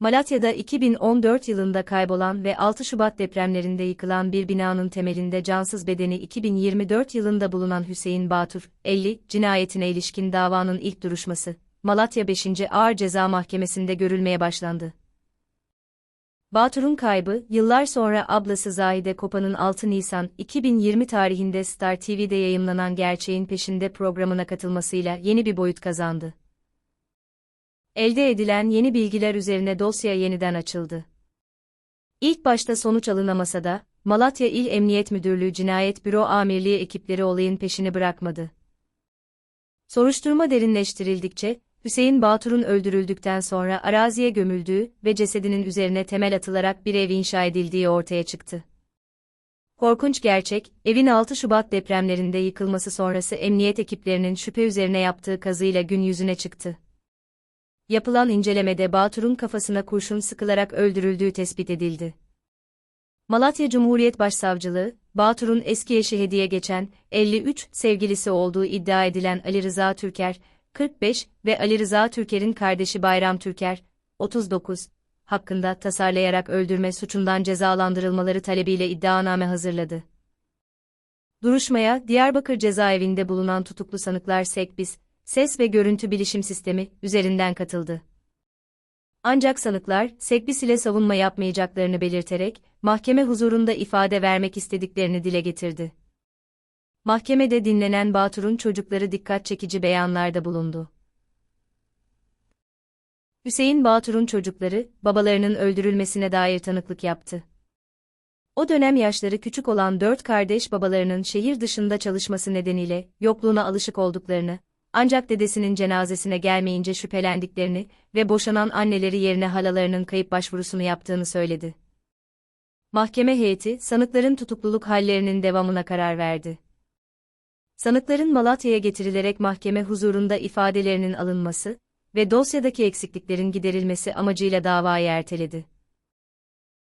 Malatya'da 2014 yılında kaybolan ve 6 Şubat depremlerinde yıkılan bir binanın temelinde cansız bedeni 2024 yılında bulunan Hüseyin Batur, 50, cinayetine ilişkin davanın ilk duruşması, Malatya 5. Ağır Ceza Mahkemesi'nde görülmeye başlandı. Batur'un kaybı, yıllar sonra ablası Zahide Kopa'nın 6 Nisan 2020 tarihinde Star TV'de yayımlanan Gerçeğin Peşinde programına katılmasıyla yeni bir boyut kazandı. Elde edilen yeni bilgiler üzerine dosya yeniden açıldı. İlk başta sonuç alınamasa da, Malatya İl Emniyet Müdürlüğü Cinayet Büro Amirliği ekipleri olayın peşini bırakmadı. Soruşturma derinleştirildikçe, Hüseyin Batur'un öldürüldükten sonra araziye gömüldüğü ve cesedinin üzerine temel atılarak bir ev inşa edildiği ortaya çıktı. Korkunç gerçek, evin 6 Şubat depremlerinde yıkılması sonrası emniyet ekiplerinin şüphe üzerine yaptığı kazıyla gün yüzüne çıktı. Yapılan incelemede Batur'un kafasına kurşun sıkılarak öldürüldüğü tespit edildi. Malatya Cumhuriyet Başsavcılığı, Batur'un eski eşi hediye geçen, 53, sevgilisi olduğu iddia edilen Ali Rıza Türker, 45 ve Ali Rıza Türker'in kardeşi Bayram Türker, 39, hakkında tasarlayarak öldürme suçundan cezalandırılmaları talebiyle iddianame hazırladı. Duruşmaya, Diyarbakır cezaevinde bulunan tutuklu sanıklar Sekbis, Ses ve Görüntü Bilişim Sistemi, üzerinden katıldı. Ancak sanıklar, Sekbis ile savunma yapmayacaklarını belirterek, mahkeme huzurunda ifade vermek istediklerini dile getirdi. Mahkemede dinlenen Batur'un çocukları dikkat çekici beyanlarda bulundu. Hüseyin Batur'un çocukları, babalarının öldürülmesine dair tanıklık yaptı. O dönem yaşları küçük olan dört kardeş babalarının şehir dışında çalışması nedeniyle yokluğuna alışık olduklarını, ancak dedesinin cenazesine gelmeyince şüphelendiklerini ve boşanan anneleri yerine halalarının kayıp başvurusunu yaptığını söyledi. Mahkeme heyeti, sanıkların tutukluluk hallerinin devamına karar verdi. Sanıkların Malatya'ya getirilerek mahkeme huzurunda ifadelerinin alınması ve dosyadaki eksikliklerin giderilmesi amacıyla davayı erteledi.